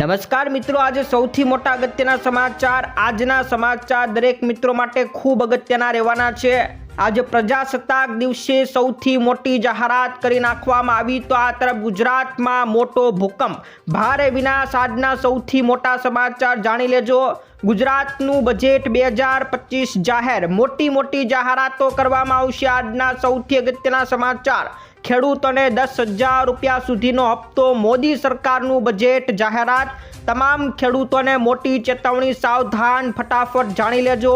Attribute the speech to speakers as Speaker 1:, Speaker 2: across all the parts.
Speaker 1: નમસ્કાર મિત્રો, આજે સૌથી મોટા અગત્યના સમાચાર, આજના સમાચાર દરેક મિત્રો માટે ખૂબ અગત્યના રહેવાના છે. આજે પ્રજાસત્તાક દિવસે સૌથી મોટી જાહેરાત કરી નાખવામાં આવી તો આ તરફ ગુજરાતમાં મોટો ભૂકંપ. ભારે વિનાશ આજના સૌથી મોટા સમાચાર જાણી લેજો. ગુજરાતનું બજેટ બે હજાર પચીસ જાહેર. મોટી મોટી જાહેરાતો કરવામાં આવશે આજના સૌથી અગત્યના સમાચાર. ખેડૂતોને દસ હજાર રૂપિયા સુધીનો હપ્તો મોદી સરકારનું બજેટ જાહેરાત. તમામ ખેડૂતોને મોટી ચેતવણી, સાવધાન, ફટાફટ જાણી લેજો.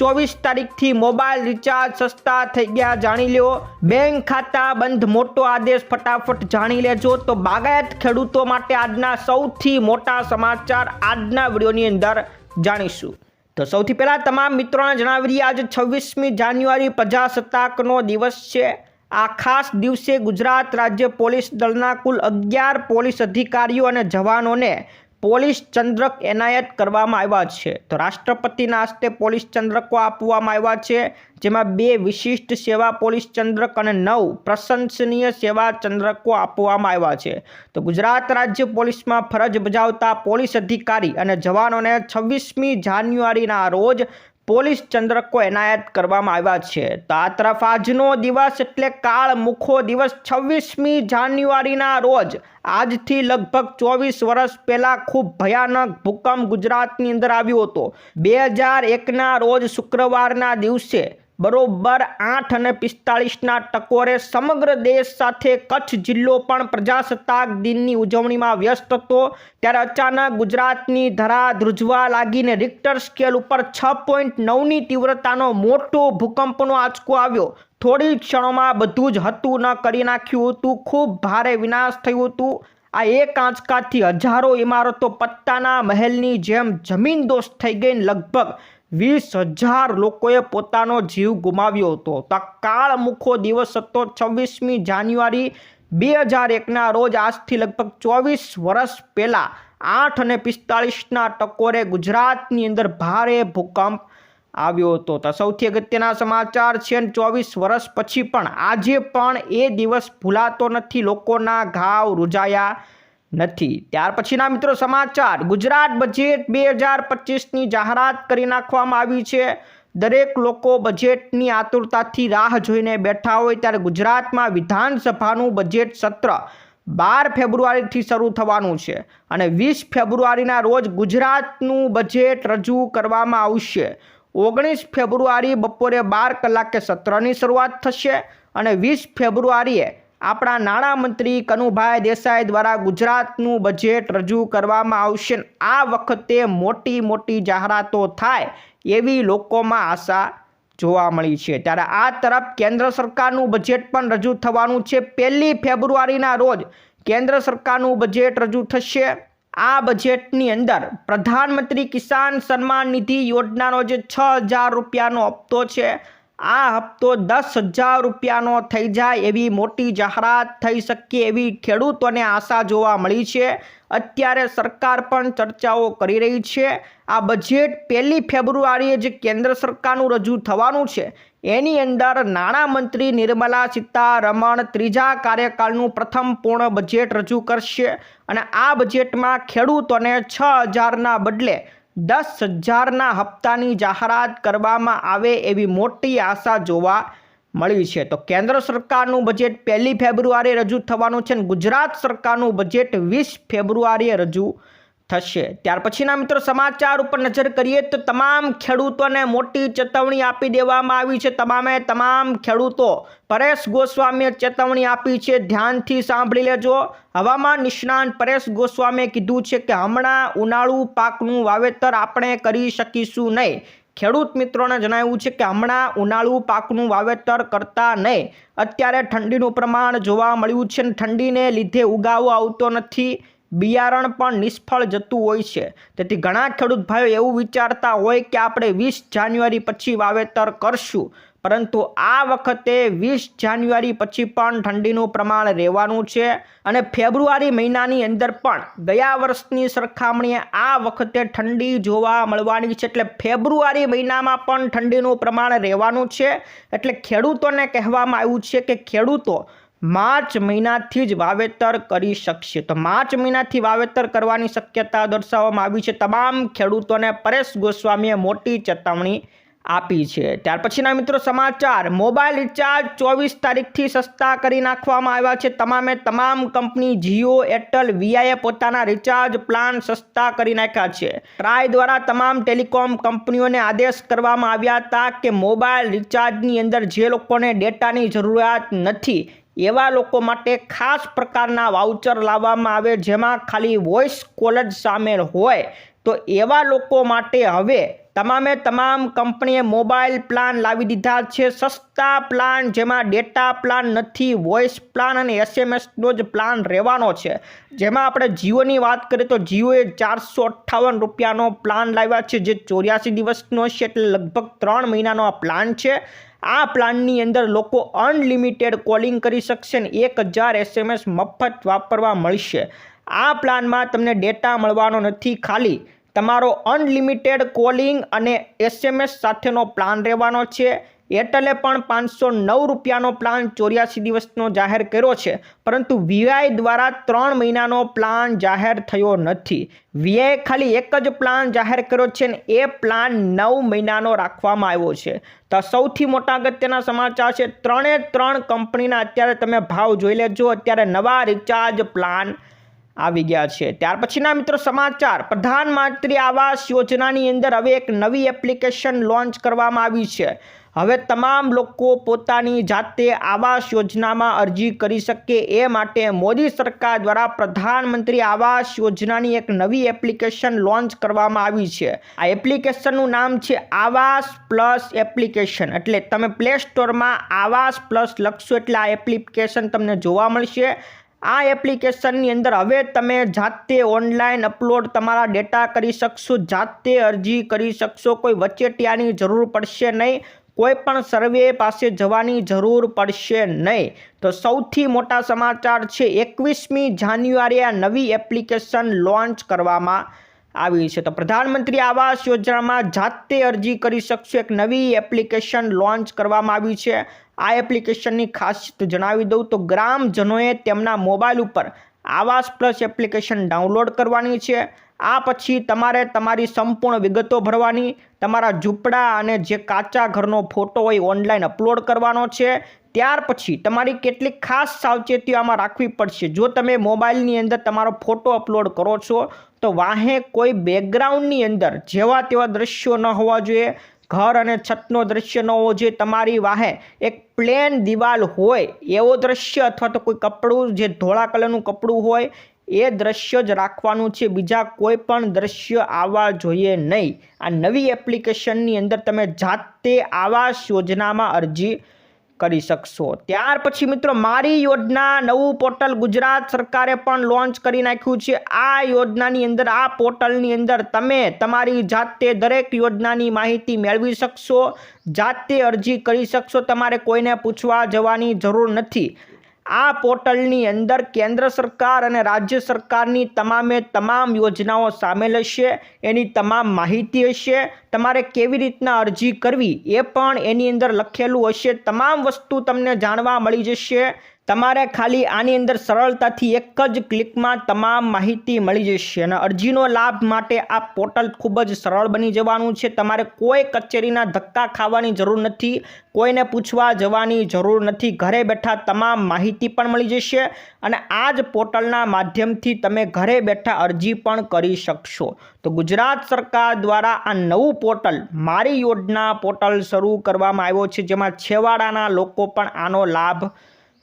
Speaker 1: ચોવીસ તારીખથી મોબાઈલ રિચાર્જ સસ્તા થઈ ગયા, જાણી લો બેંક ખાતા બંધ, મોટો આદેશ, ફટાફટ જાણી લેજો. તો બાગાયત ખેડૂતો માટે આજના સૌથી મોટા સમાચાર આજના વિડીયોની અંદર જાણીશું. તો સૌથી પહેલાં તમામ મિત્રોને જણાવી દઈએ, આજે છવ્વીસમી જાન્યુઆરી પ્રજાસત્તાકનો દિવસ છે. આ ખાસ દિવસે ગુજરાત રાજ્ય પોલીસ દળના કુલ અગિયાર પોલીસ અધિકારીઓ અને જવાનોને પોલીસ ચંદ્રક એનાયત કરવામાં આવ્યા છે. તો રાષ્ટ્રપતિના હસ્તે પોલીસ ચંદ્રકો આપવામાં આવ્યા છે, જેમાં બે વિશિષ્ટ સેવા પોલીસ ચંદ્રક અને નવ પ્રશંસનીય સેવા ચંદ્રકો આપવામાં આવ્યા છે. તો ગુજરાત રાજ્ય પોલીસમાં ફરજ બજાવતા પોલીસ અધિકારી અને જવાનોને છવ્વીસમી જાન્યુઆરીના રોજ પોલીસ ચંદ્રકો એનાયત કરવામાં આવ્યા છે. તો આ તરફ આજનો દિવસ એટલે કાળ મુખો દિવસ છવ્વીસમી જાન્યુઆરીના રોજ. આજથી લગભગ ચોવીસ વર્ષ પહેલાં ખૂબ ભયાનક ભૂકંપ ગુજરાતની અંદર આવ્યો હતો. બે હજાર એકના રોજ શુક્રવારના દિવસે બરોબર આઠ અને પિસ્તાળીસના ટકોરે સમગ્ર દેશ સાથે કચ્છ જિલ્લો પણ પ્રજાસત્તાક દિનની ઉજવણીમાં વ્યસ્ત હતો. ત્યારે અચાનક ગુજરાતની ધરા ધ્રુજવા લાગીને રિક્ટર સ્કેલ ઉપર છ પોઈન્ટ નવની તીવ્રતાનો મોટો ભૂકંપનો આંચકો આવ્યો. થોડી ક્ષણોમાં બધું જ હતું ન કરી નાખ્યું હતું. ખૂબ ભારે વિનાશ થયું હતું. આ એક આંચકાથી હજારો ઇમારતો પત્તાના મહેલની જેમ જમીનદોસ્ત થઈ ગઈ લગભગ વીસ હજાર લોકોએ પોતાનો જીવ ગુમાવ્યો હતો. તો કાળમુખો દિવસ હતો છવ્વીસમી જાન્યુઆરી બે હજાર એકના રોજ. આજથી લગભગ ચોવીસ વર્ષ પહેલાં આઠ અને પિસ્તાળીસના ટકોરે ગુજરાતની અંદર ભારે ભૂકંપ આવ્યો હતો. તો સૌથી અગત્યના સમાચાર છે ચોવીસ વર્ષ પછી પણ આજે પણ એ દિવસ ભૂલાતો નથી. લોકોના ઘાવ રૂજાયા નથી. ત્યાર પછીના મિત્રો સમાચાર. ગુજરાત બજેટ બે હજાર પચીસની જાહેરાત કરી નાખવામાં આવી છે. દરેક લોકો બજેટની આતુરતાથી રાહ જોઈને બેઠા હોય ત્યારે ગુજરાતમાં વિધાનસભાનું બજેટ સત્ર બાર ફેબ્રુઆરીથી શરૂ થવાનું છે અને વીસ ફેબ્રુઆરીના રોજ ગુજરાતનું બજેટ રજૂ કરવામાં આવશે. ઓગણીસ ફેબ્રુઆરી બપોરે બાર કલાકે સત્રની શરૂઆત થશે અને વીસ ફેબ્રુઆરીએ આપણા નાણામંત્રી કનુભાઈ દેસાઈ દ્વારા ગુજરાતનું બજેટ રજૂ કરવામાં આવશે આ વખતે મોટી મોટી જાહેરાતો થાય એવી લોકોમાં આશા જોવા મળી છે. ત્યારે આ તરફ કેન્દ્ર સરકારનું બજેટ પણ રજૂ થવાનું છે. પહેલી ફેબ્રુઆરીના રોજ કેન્દ્ર સરકારનું બજેટ રજૂ થશે. આ બજેટની અંદર પ્રધાનમંત્રી કિસાન સન્માન નિધિ યોજનાનો જે છ હજાર રૂપિયાનો હપ્તો છે આ હપ્તો દસ હજાર રૂપિયાનો થઈ જાય એવી મોટી જાહેરાત થઈ શકે એવી ખેડૂતોને આશા જોવા મળી છે. અત્યારે સરકાર પણ ચર્ચાઓ કરી રહી છે. આ બજેટ પહેલી ફેબ્રુઆરીએ જે કેન્દ્ર સરકારનું રજૂ થવાનું છે. એની અંદર નાણામંત્રી નિર્મલા સીતારમણ ત્રીજા કાર્યકાળનું પ્રથમ પૂર્ણ બજેટ રજૂ કરશે અને આ બજેટમાં ખેડૂતોને છ હજારના બદલે દસ હજારના હપ્તાની જાહેરાત કરવામાં આવે એવી મોટી આશા જોવા મળી છે. તો કેન્દ્ર સરકારનું બજેટ પહેલી ફેબ્રુઆરીએ રજૂ થવાનું છે અને ગુજરાત સરકારનું બજેટ વીસ ફેબ્રુઆરીએ રજૂ થશે. ત્યાર પછીના મિત્રો સમાચાર ઉપર નજર કરીએ તો તમામ ખેડૂતોને મોટી ચેતવણી આપી દેવામાં આવી છે. તમામે તમામ ખેડૂતો પરેશ ગોસ્વામીએ ચેતવણી આપી છે. ધ્યાનથી સાંભળી લેજો. હવામાન નિષ્ણાંત પરેશ ગોસ્વામીએ કીધું છે કે હમણાં ઉનાળુ પાકનું વાવેતર આપણે કરી શકીશું નહીં. ખેડૂત મિત્રોને જણાવ્યું છે કે હમણાં ઉનાળુ પાકનું વાવેતર કરતા નહીં. અત્યારે ઠંડીનું પ્રમાણ જોવા મળ્યું છે ઠંડીને લીધે ઉગાવો આવતો નથી. બિયારણ પણ નિષ્ફળ જતું હોય છે. તેથી ઘણા ખેડૂત ભાઈઓ એવું વિચારતા હોય કે આપણે વીસ જાન્યુઆરી પછી વાવેતર કરશું. પરંતુ આ વખતે વીસ જાન્યુઆરી પછી પણ ઠંડીનું પ્રમાણ રહેવાનું છે અને ફેબ્રુઆરી મહિનાની અંદર પણ ગયા વર્ષની સરખામણીએ આ વખતે ઠંડી જોવા મળવાની છે. એટલે ફેબ્રુઆરી મહિનામાં પણ ઠંડીનું પ્રમાણ રહેવાનું છે. એટલે ખેડૂતોને કહેવામાં આવ્યું છે કે ખેડૂતો માર્ચ મહિનાથી જ વાવેતર કરી શકશે. તો માર્ચ મહિનાથી વાવેતર કરવાની શક્યતા દર્શાવવામાં આવી છે. તમામ ખેડૂતોને પરેશ ગોસ્વામીએ મોટી ચેતવણી આપી છે. ત્યાર પછીના મિત્રો સમાચાર. મોબાઈલ રિચાર્જ ચોવીસ તારીખથી સસ્તા કરી નાખવામાં આવ્યા છે. તમામે તમામ કંપની જીઓ, એરટેલ, વીઆઈએ પોતાના રિચાર્જ પ્લાન સસ્તા કરી નાખ્યા છે. ટ્રાય દ્વારા તમામ ટેલિકોમ કંપનીઓને આદેશ કરવામાં આવ્યા હતા કે મોબાઈલ રિચાર્જની અંદર જે લોકોને ડેટાની જરૂરિયાત નથી એવા લોકો માટે ખાસ પ્રકારના વાઉચર લાવવામાં આવે જેમાં ખાલી વોઇસ કોલ જ સામેલ હોય. તો એવા લોકો માટે હવે તમામે તમામ કંપનીએ મોબાઈલ પ્લાન લાવી દીધા છે. સસ્તા પ્લાન જેમાં ડેટા પ્લાન નથી વોઇસ પ્લાન અને એસએમએસનો જ પ્લાન રહેવાનો છે. જેમાં આપણે જીઓની વાત કરીએ તો જીઓએ ચારસો અઠ્ઠાવન રૂપિયાનો પ્લાન લાવ્યા છે, જે ચોર્યાસી દિવસનો છે એટલે લગભગ ત્રણ મહિનાનો આ પ્લાન છે. આ પ્લાનની અંદર લોકો અનલિમિટેડ કોલિંગ કરી શકશે ને એક હજાર એસએમએસ મફત વાપરવા મળશે. આ પ્લાનમાં તમને ડેટા મળવાનો નથી ખાલી, તમારો અનલિમિટેડ કોલિંગ અને એસએમએસ સાથેનો પ્લાન રહેવાનો છે. એરટેલે પણ પાંચસો નવ રૂપિયાનો પ્લાન ચોર્યાસી દિવસનો જાહેર કર્યો છે. પરંતુ વીઆઈ દ્વારા ત્રણ મહિનાનો પ્લાન જાહેર થયો નથી. વીઆઈ ખાલી એક જ પ્લાન જાહેર કર્યો છે ને એ પ્લાન નવ મહિનાનો રાખવામાં આવ્યો છે. તો સૌથી મોટા અગત્યના સમાચાર છે. ત્રણે ત્રણ કંપનીના અત્યારે તમે ભાવ જોઈ લેજો. અત્યારે નવા રિચાર્જ પ્લાન આવી ગયા છે. ત્યાર પછીના મિત્રો સમાચાર. પ્રધાનમંત્રી આવાસ યોજનાની અંદર હવે એક નવી એપ્લિકેશન લોન્ચ કરવામાં આવી છે. હવે તમામ લોકો પોતાની જાતે આવાસ યોજનામાં અરજી કરી શકે એ માટે મોદી સરકાર દ્વારા પ્રધાનમંત્રી આવાસ યોજનાની એક નવી એપ્લિકેશન લોન્ચ કરવામાં આવી છે. આ એપ્લિકેશનનું નામ છે આવાસ પ્લસ એપ્લિકેશન. એટલે તમે પ્લે સ્ટોરમાં આવાસ પ્લસ લખશો એટલે આ એપ્લિકેશન તમને જોવા મળશે. આ એપ્લિકેશનની અંદર હવે તમે જાતે ઓનલાઈન અપલોડ તમારા ડેટા કરી શકશો, જાતે અરજી કરી શકશો, કોઈ વચેટિયાની જરૂર પડશે નહીં. કોઈ પણ સર્વે પાસે જવાની જરૂર પડશે નહીં. તો સૌથી મોટા સમાચાર છે, એકવીસમી જાન્યુઆરીએ આ નવી એપ્લિકેશન લોન્ચ કરવામાં આવી છે. તો પ્રધાનમંત્રી આવાસ યોજનામાં જાતે અરજી કરી શકશો. એક નવી એપ્લિકેશન લોન્ચ કરવામાં આવી છે. આ એપ્લિકેશનની ખાસિયત જણાવી દઉં તો ગ્રામજનોએ તેમના મોબાઈલ ઉપર આવાસ પ્લસ એપ્લિકેશન ડાઉનલોડ કરવાની છે. આ પછી તમારે તમારી સંપૂર્ણ વિગતો ભરવાની, તમારા ઝૂંપડા અને જે કાચા ઘરનો ફોટો હોય ઓનલાઈન અપલોડ કરવાનો છે. ત્યાર પછી તમારી કેટલીક ખાસ સાવચેતીઓ આમાં રાખવી પડશે. જો તમે મોબાઈલની અંદર તમારો ફોટો અપલોડ કરો છો, તો વાહે કોઈ બેકગ્રાઉન્ડની અંદર જેવા તેવા દ્રશ્યો ન હોવા જોઈએ. ઘર અને છતનો દ્રશ્ય ન હોવો જોઈએ. તમારી વાહે એક પ્લેન દિવાલ હોય એવો દ્રશ્ય અથવા તો કોઈ કપડું, જે ધોળા કલરનું કપડું હોય એ દ્રશ્ય જ રાખવાનું છે. બીજા કોઈ પણ દ્રશ્ય આવવા જોઈએ નહીં. આ નવી એપ્લિકેશનની અંદર તમે જાતે આવાસ યોજનામાં અરજી કરી શકશો. ત્યાર પછી મિત્રો, મારી યોજના નવું પોર્ટલ ગુજરાત સરકારે પણ લોન્ચ કરી નાખ્યું છે. આ યોજનાની અંદર, આ પોર્ટલની અંદર તમે તમારી જાતે દરેક યોજનાની માહિતી મેળવી શકશો, જાતે અરજી કરી શકશો. તમારે કોઈને પૂછવા જવાની જરૂર નથી. આ પોર્ટલની અંદર કેન્દ્ર સરકાર અને રાજ્ય સરકારની તમામે તમામ યોજનાઓ સામેલ હશે, એની તમામ માહિતી હશે. તમારે કેવી રીતના અરજી કરવી એ પણ એની અંદર લખેલું હશે. તમામ વસ્તુ તમને જાણવા મળી જશે. તમારે ખાલી આની અંદર સરળતાથી એક જ ક્લિકમાં તમામ માહિતી મળી જશે અને અરજીનો લાભ માટે આ પોર્ટલ ખૂબ જ સરળ બની જવાનું છે. તમારે કોઈ કચેરીના ધક્કા ખાવાની જરૂર નથી, કોઈને પૂછવા જવાની જરૂર નથી. ઘરે બેઠા તમામ માહિતી પણ મળી જશે અને આ જ પોર્ટલના માધ્યમથી તમે ઘરે બેઠા અરજી પણ કરી શકશો. તો ગુજરાત સરકાર દ્વારા આ નવું પોર્ટલ, મારી યોજના પોર્ટલ શરૂ કરવામાં આવ્યો છે, જેમાં છેવાડાના લોકો પણ આનો લાભ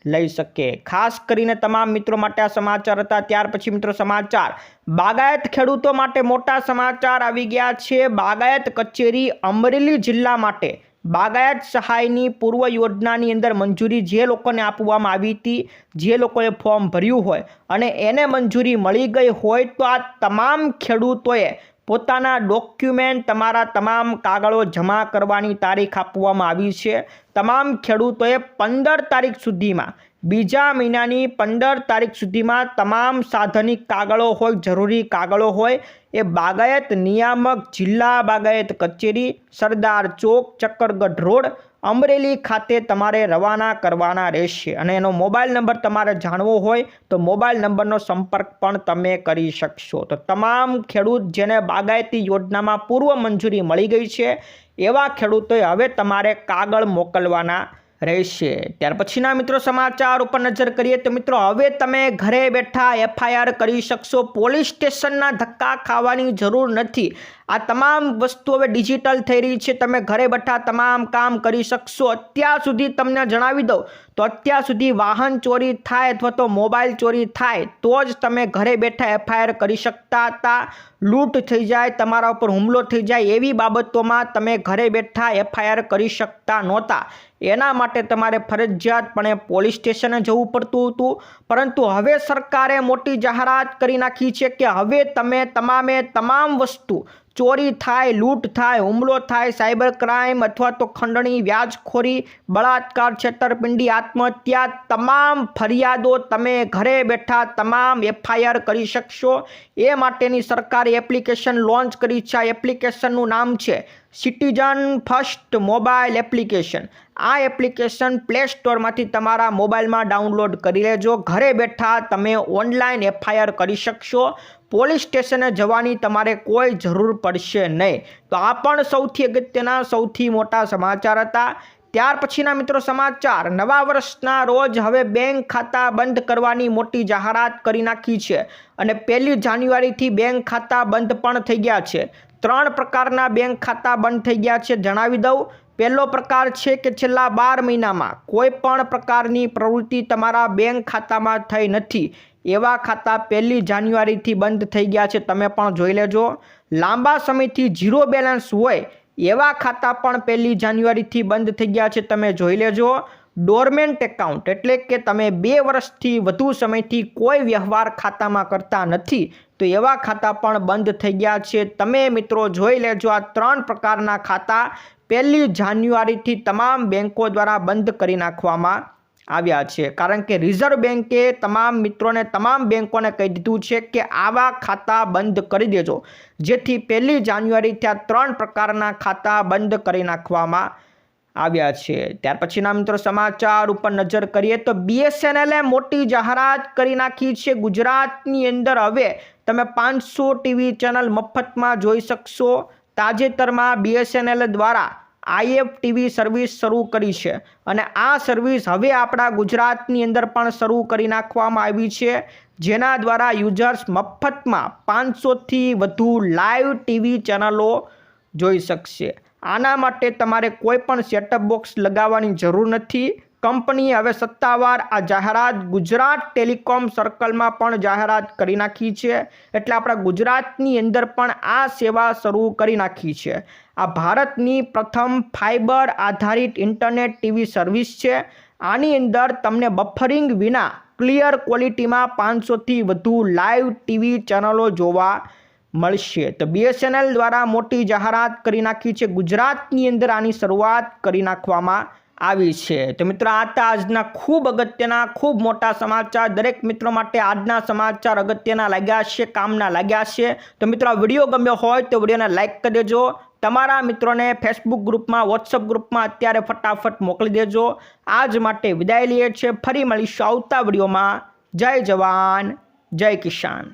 Speaker 1: લઈ શકે. ખાસ કરીને તમામ મિત્રો માટે આ સમાચાર હતા. ત્યાર પછી મિત્રો સમાચાર. બાગાયત ખેડૂતો માટે મોટા સમાચાર આવી ગયા છે. બાગાયત કચેરી અમરેલી જિલ્લા માટે બાગાયત સહાયની પૂર્વ યોજનાની અંદર મંજૂરી જે લોકોને આપવામાં આવી હતી, જે લોકોએ ફોર્મ ભર્યું હોય અને એને મંજૂરી મળી ગઈ હોય તો આ તમામ ખેડૂતોએ પોતાના ડોક્યુમેન્ટ તમારા તમામ કાગળો જમા કરવાની તારીખ આપવામાં આવી છે. તમામ ખેડૂતોએ પંદર તારીખ સુધીમાં, બીજા મહિનાની પંદર તારીખ સુધીમાં તમામ સાધનિક કાગળો હોય, જરૂરી કાગળો હોય, એ બાગાયત નિયામક જિલ્લા બાગાયત કચેરી, સરદાર ચોક, ચક્કરગઢ રોડ અમરેલી ખાતે તમારે રવાના કરવાના રહેશે અને એનો મોબાઈલ નંબર તમારે જાણવો હોય તો મોબાઈલ નંબરનો સંપર્ક પણ તમે કરી શકશો. તો તમામ ખેડૂત જેને બાગાયતી યોજનામાં પૂર્વ મંજૂરી મળી ગઈ છે, એવા ખેડૂતોએ હવે તમારે કાગળ મોકલવાના રહેશે. ત્યાર પછીના મિત્રો સમાચાર ઉપર નજર કરીએ તો મિત્રો, હવે તમે ઘરે બેઠા એફઆઈઆર કરી શકશો. પોલીસ સ્ટેશનના ધક્કા ખાવાની જરૂર નથી. આ તમામ વસ્તુ હવે ડિજિટલ થઈ રહી છે. તમે ઘરે બેઠા તમામ કામ કરી શકશો. અત્યાર સુધી તમને જણાવી દઉં, તો અત્યાર સુધી વાહન ચોરી થાય અથવા તો મોબાઈલ ચોરી થાય, તો જ તમે ઘરે બેઠા એફઆઈઆર કરી શકતા હતા. લૂંટ થઈ જાય, તમારા ઉપર હુમલો થઈ જાય, એવી બાબતોમાં તમે ઘરે બેઠા એફઆઈઆર કરી શકતા નહોતા. એના માટે તમારે ફરજિયાતપણે પોલીસ સ્ટેશને જવું પડતું હતું. પરંતુ હવે સરકારે મોટી જાહેરાત કરી નાખી છે કે હવે તમે તમામે તમામ વસ્તુ ચોરી થાય, લૂંટ થાય, હુમલો થાય, સાયબર ક્રાઇમ અથવા તો ખંડણી, વ્યાજખોરી, બળાત્કાર, છેતરપિંડી, આત્મહત્યા, તમામ ફરિયાદો તમે ઘરે બેઠા તમામ એફઆઈઆર કરી શકશો. એ માટેની સરકારે એપ્લિકેશન લોન્ચ કરી છે. એપ્લિકેશનનું નામ છે સિટીઝન ફર્સ્ટ મોબાઈલ એપ્લિકેશન. આ એપ્લિકેશન પ્લે સ્ટોરમાંથી તમારા મોબાઈલમાં ડાઉનલોડ કરી લેજો. ઘરે બેઠા તમે ઓનલાઈન એફઆઈઆર કરી શકશો. પોલીસ સ્ટેશને જવાની તમારે કોઈ જરૂર પડશે નહીં. તો આ પણ સૌથી અગત્યના, સૌથી મોટા સમાચાર હતા. ત્યાર પછીના મિત્રો સમાચાર. નવા વર્ષના રોજ હવે બેંક ખાતા બંધ કરવાની મોટી જાહેરાત કરી નાખી છે અને પહેલી જાન્યુઆરીથી બેંક ખાતા બંધ પણ થઈ ગયા છે. ત્રણ પ્રકારના બેંક ખાતા બંધ થઈ ગયા છે, જણાવી દઉં. પહેલો પ્રકાર છે કે છેલ્લા બાર મહિનામાં કોઈ પણ પ્રકારની પ્રવૃત્તિ તમારા બેંક ખાતામાં થઈ નથી. એવા ખાતા પહેલી જાન્યુઆરીથી બંધ થઈ ગયા છે, તમે પણ જોઈ લેજો. લાંબા સમયથી ઝીરો બેલેન્સ હોય એવા ખાતા પણ પહેલી જાન્યુઆરીથી બંધ થઈ ગયા છે, તમે જોઈ લેજો. ડોરમેન્ટ એકાઉન્ટ એટલે કે તમે બે વર્ષથી વધુ સમયથી કોઈ વ્યવહાર ખાતામાં કરતા નથી, તો એવા ખાતા પણ બંધ થઈ ગયા છે. તમે મિત્રો જોઈ લેજો, આ ત્રણ પ્રકારના ખાતા પહેલી જાન્યુઆરીથી તમામ બેન્કો દ્વારા બંધ કરી નાખવામાં આવ્યા છે. કારણ કે રિઝર્વ બેન્કે તમામ મિત્રોને, તમામ બેન્કોને કહી દીધું છે કે આવા ખાતા બંધ કરી દેજો. જેથી પહેલી જાન્યુઆરીથી આ ત્રણ પ્રકારના ખાતા બંધ કરી નાખવામાં આવ્યા છે. ત્યાર પછીના મિત્રો સમાચાર ઉપર નજર કરીએ તો બીએસએનએલે મોટી જાહેરાત કરી નાખી છે ગુજરાતની અંદર. હવે તમે પાંચસો ટીવી ચેનલ મફતમાં જોઈ શકશો. તાજેતરમાં બીએસએનએલ દ્વારા આઈએફ ટીવી સર્વિસ શરૂ કરી છે અને આ સર્વિસ હવે આપણા ગુજરાતની અંદર પણ શરૂ કરી નાખવામાં આવી છે. જેના દ્વારા યુઝર્સ મફતમાં પાંચસોથી વધુ લાઈવ ટીવી ચેનલો જોઈ શકશે. આના માટે તમારે કોઈ પણ સેટઅપ બોક્સ લગાવવાની જરૂર નથી. કંપનીએ હવે સત્તાવાર આ જાહેરાત ગુજરાત ટેલિકોમ સર્કલમાં પણ જાહેરાત કરી નાખી છે. એટલે આપણા ગુજરાતની અંદર પણ આ સેવા શરૂ કરી નાખી છે. આ ભારતની પ્રથમ ફાઇબર આધારિત ઇન્ટરનેટ ટીવી સર્વિસ છે. આની અંદર તમને બફરિંગ વિના ક્લિયર ક્વોલિટીમાં પાંચસોથી વધુ લાઈવ ટીવી ચેનલો જોવા મળશે. તો બીએસએનએલ દ્વારા મોટી જાહેરાત કરી નાખી છે. ગુજરાતની અંદર આની શરૂઆત કરી નાખવામાં આવી છે. તો મિત્રો, આ હતા આજના ખૂબ અગત્યના, ખૂબ મોટા સમાચાર. દરેક મિત્રો માટે આજના સમાચાર અગત્યના લાગ્યા છે, કામના લાગ્યા છે. તો મિત્રો વીડિયો ગમ્યો હોય તો વિડીયોને લાઇક કરી દેજો. તમારા મિત્રોને ફેસબુક ગ્રુપમાં વોટ્સઅપ ગ્રુપમાં અત્યારે ફટાફટ મોકલી દેજો. આજ માટે વિદાય લઈએ છીએ. ફરી મળીશું આવતા વિડીયોમાં. જય જવાન, જય કિસાન.